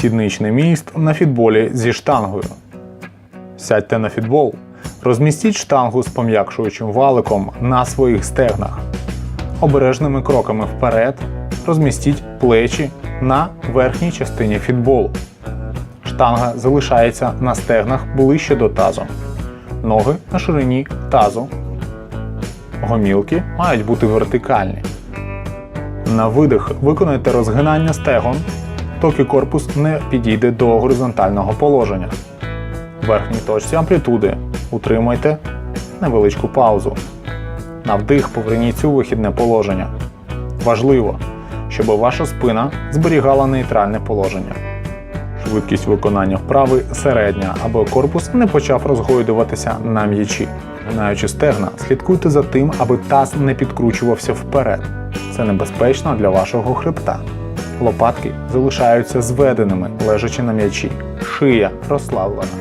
Сідничний міст на фітболі зі штангою. Сядьте на фітбол. Розмістіть штангу з пом'якшуючим валиком на своїх стегнах. Обережними кроками вперед розмістіть плечі на верхній частині фітболу. Штанга залишається на стегнах ближче до тазу. Ноги на ширині тазу. Гомілки мають бути вертикальні. На видих виконайте розгинання стегон, доки корпус не підійде до горизонтального положення. Верхній точці амплітуди утримайте невеличку паузу. На вдих поверніться у вихідне положення. Важливо, щоб ваша спина зберігала нейтральне положення. Швидкість виконання вправи середня, аби корпус не почав розгойдуватися на м'ячі. Гинаючи стегна, слідкуйте за тим, аби таз не підкручувався вперед. Це небезпечно для вашого хребта. Лопатки залишаються зведеними, лежачи на м'ячі. Шия розслаблена.